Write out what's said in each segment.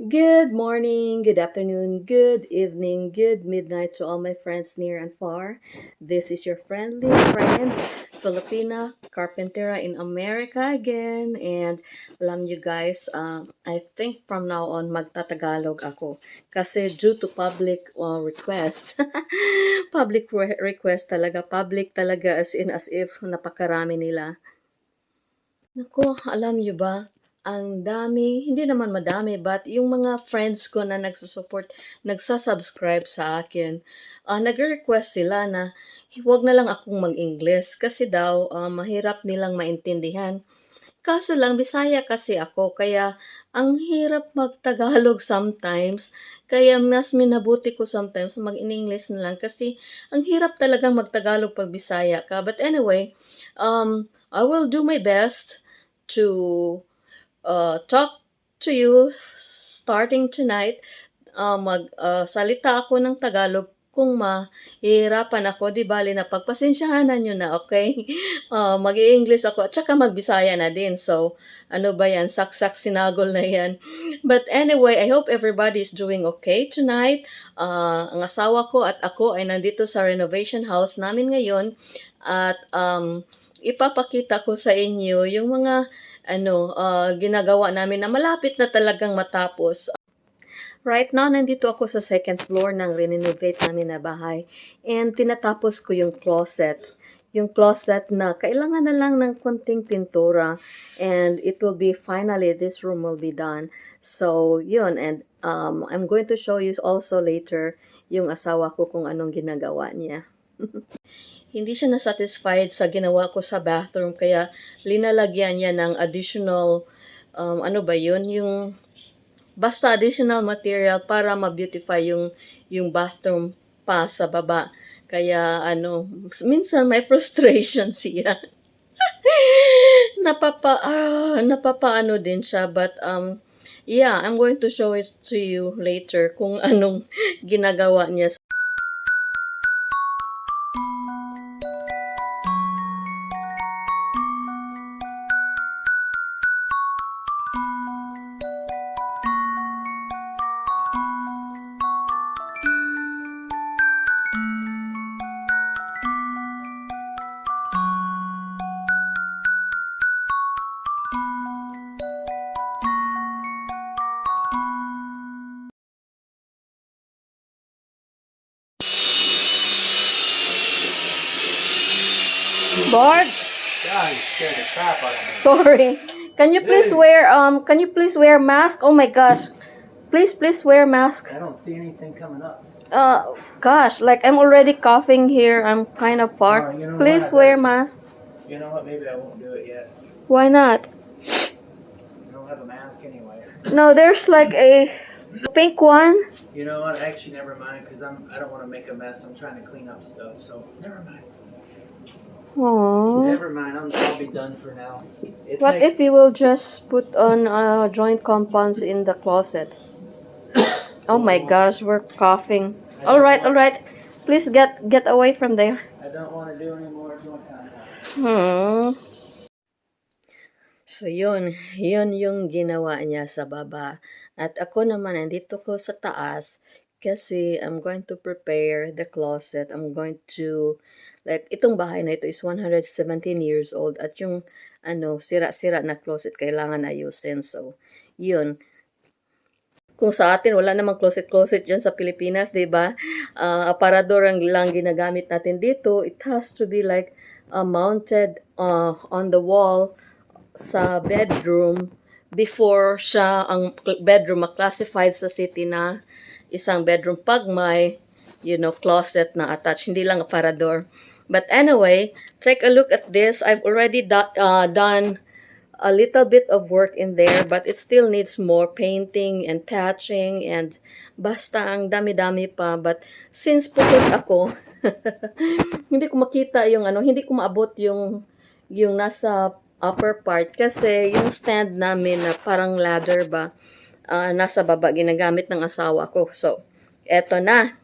Good morning, good afternoon, good evening, good midnight to all my friends near and far. This is your friendly friend, Filipina Carpentera in America again. And alam you guys, um, I think from now on magtatagalog ako. Kasi due to public uh, request, public re- request talaga, public talaga as in as if napakarami nila. Naku, alam nyo ba, ang dami, hindi naman madami, but yung mga friends ko na nagsusupport, nagsasubscribe sa akin, ah, nagre-request sila na huwag na lang akong mag-English kasi daw ah, mahirap nilang maintindihan. Kaso lang, Bisaya kasi ako, kaya ang hirap mag-Tagalog sometimes. Kaya mas minabuti ko sometimes mag-in-English na lang kasi ang hirap talagang mag-Tagalog pag Bisaya ka. But anyway, um, I will do my best to uh, talk to you starting tonight. Uh, mag uh, salita ako ng Tagalog kung mahihirapan ako, di bali na pagpasensyahanan nyo na, okay? Uh, mag english ako, at saka magbisaya na din. So, ano ba yan? Saksak sinagol na yan. But anyway, I hope everybody is doing okay tonight. Uh, ang asawa ko at ako ay nandito sa renovation house namin ngayon. At um, ipapakita ko sa inyo yung mga ano, uh, ginagawa namin na malapit na talagang matapos. Right now, nandito ako sa second floor ng renovate namin na bahay. And tinatapos ko yung closet. Yung closet na kailangan na lang ng konting pintura. And it will be, finally, this room will be done. So, yun. And um, I'm going to show you also later yung asawa ko kung anong ginagawa niya. hindi siya na-satisfied sa ginawa ko sa bathroom kaya linalagyan niya ng additional um, ano ba yun? Yung basta additional material para ma-beautify yung yung bathroom pa sa baba. Kaya ano minsan may frustration siya. Napapa ah, napapaano din siya but um yeah I'm going to show it to you later kung anong ginagawa niya Thank you. Bart, God, you scared the crap out of me. sorry. Can you please wear um can you please wear mask? Oh my gosh. Please please wear mask. I don't see anything coming up. Uh gosh, like I'm already coughing here. I'm kind of far. Oh, you know please what? wear mask. You know what? Maybe I won't do it yet. Why not? I don't have a mask anyway. No, there's like a pink one. You know what? Actually, never mind, because I'm I don't want to make a mess. I'm trying to clean up stuff, so never mind. Oh. Never mind. I'm, I'll be done for now. It's What like, if you will just put on uh, joint compounds in the closet? Oh my gosh, we're coughing. All right, all right. Please get get away from there. I don't want to do any more joint contact. Hmm. So yun, yun yung ginawa niya sa baba. At ako naman, nandito ko sa taas kasi I'm going to prepare the closet. I'm going to, like, itong bahay na ito is 117 years old at yung, ano, sira-sira na closet kailangan ayusin. So, yun. Kung sa atin, wala namang closet-closet dyan sa Pilipinas, di ba? Ah, aparador ang lang ginagamit natin dito. It has to be like uh, mounted uh, on the wall sa bedroom before siya ang bedroom classified sa city na isang bedroom pag may you know closet na attached hindi lang aparador but anyway take a look at this. I've already do- uh, done a little bit of work in there but it still needs more painting and patching and basta ang dami-dami pa. But since putol ako hindi ko makita yung ano hindi ko maabot yung yung nasa upper part kasi yung stand namin na parang ladder ba ah, nasa baba ginagamit ng asawa ko so eto na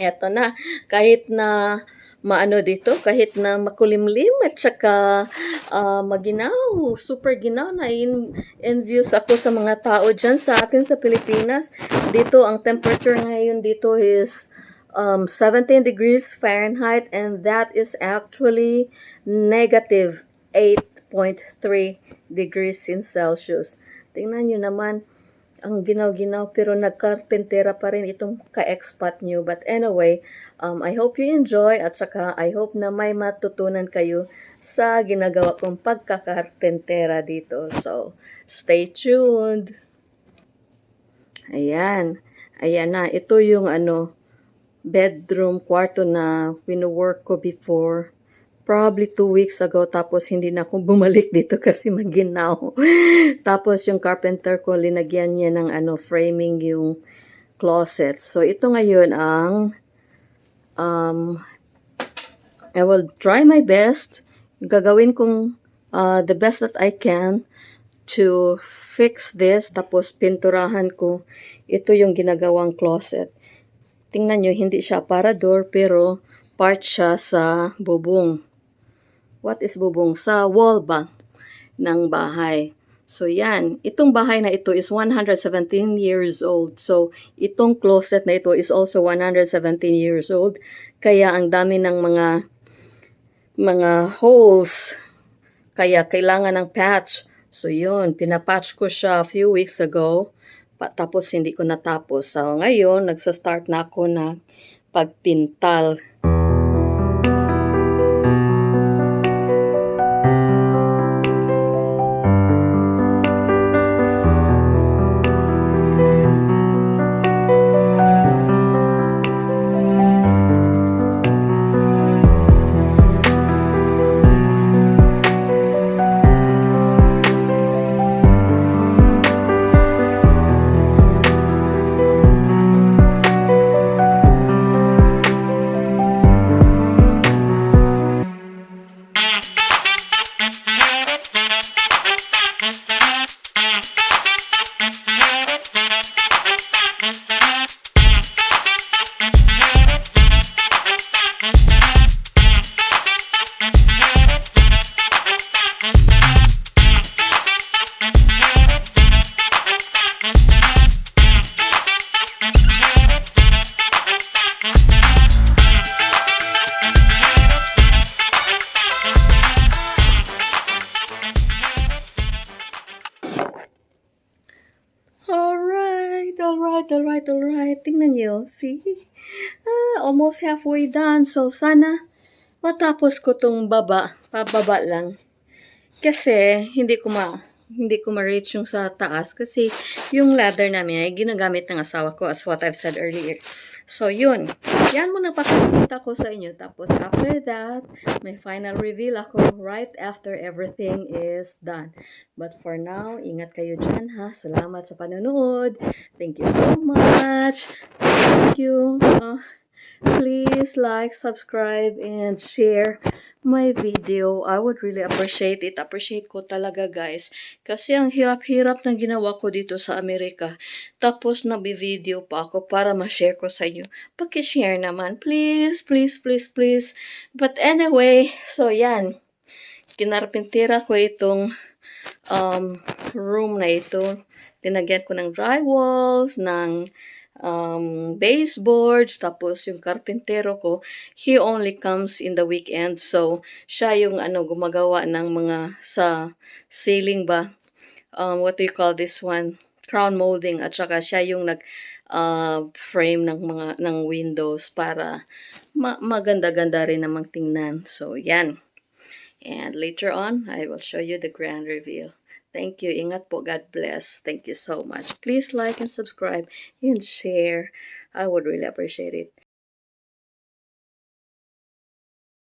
eto na kahit na maano dito kahit na makulimlim at saka ah, maginaw, super ginaw na in, envious ako sa mga tao dyan sa atin sa Pilipinas. Dito ang temperature ngayon dito is um, 17 degrees Fahrenheit and that is actually negative 8.3 degrees in Celsius. Tingnan nyo naman, ang ginaw-ginaw pero nagkarpentera pa rin itong ka-expat nyo. But anyway, um, I hope you enjoy at saka I hope na may matutunan kayo sa ginagawa kong pagkakarpentera dito. So, stay tuned! Ayan. Ayan na. Ito yung ano, bedroom, kwarto na wino-work ko before. Probably two weeks ago. Tapos hindi na ako bumalik dito kasi maginaw. tapos yung carpenter ko, linagyan niya ng ano, framing yung closet. So ito ngayon ang um, I will try my best. Gagawin kong uh, the best that I can to fix this. Tapos pinturahan ko. Ito yung ginagawang closet. Tingnan nyo, hindi siya aparador pero part siya sa bubong. What is bubong? Sa wall ba ng bahay. So yan, itong bahay na ito is 117 years old. So itong closet na ito is also 117 years old. Kaya ang dami ng mga mga holes. Kaya kailangan ng patch. So yun, pinapatch ko siya a few weeks ago. Tapos hindi ko natapos. So ngayon, nagsa-start na ako na pagpintal. Alright, alright, alright, alright. Tingnan niyo, see? Ah, almost halfway done. So, sana matapos ko tong baba, pababa lang. Kasi, hindi ko ma, hindi ko ma-reach yung sa taas kasi yung ladder namin ay ginagamit ng asawa ko as what I've said earlier. So, yun. Yan muna papakita ko sa inyo. Tapos, after that, may final reveal ako right after everything is done. But for now, ingat kayo dyan ha. Salamat sa panonood. Thank you so much. Thank you. Uh, please like, subscribe, and share my video. I would really appreciate it. Appreciate ko talaga guys. Kasi ang hirap-hirap na ginawa ko dito sa Amerika. Tapos nabi-video pa ako para ma-share ko sa inyo. Paki-share naman. Please, please, please, please. But anyway, so yan. Kinarpintira ko itong um, room na ito. Tinagyan ko ng drywalls, ng um, baseboards, tapos yung karpintero ko, he only comes in the weekend. So, siya yung ano, gumagawa ng mga sa ceiling ba? Um, what do you call this one? Crown molding. At saka siya yung nag uh, frame ng mga ng windows para ma- maganda-ganda rin namang tingnan. So, yan. And later on, I will show you the grand reveal. Thank you. Ingat po. God bless. Thank you so much. Please like and subscribe and share. I would really appreciate it.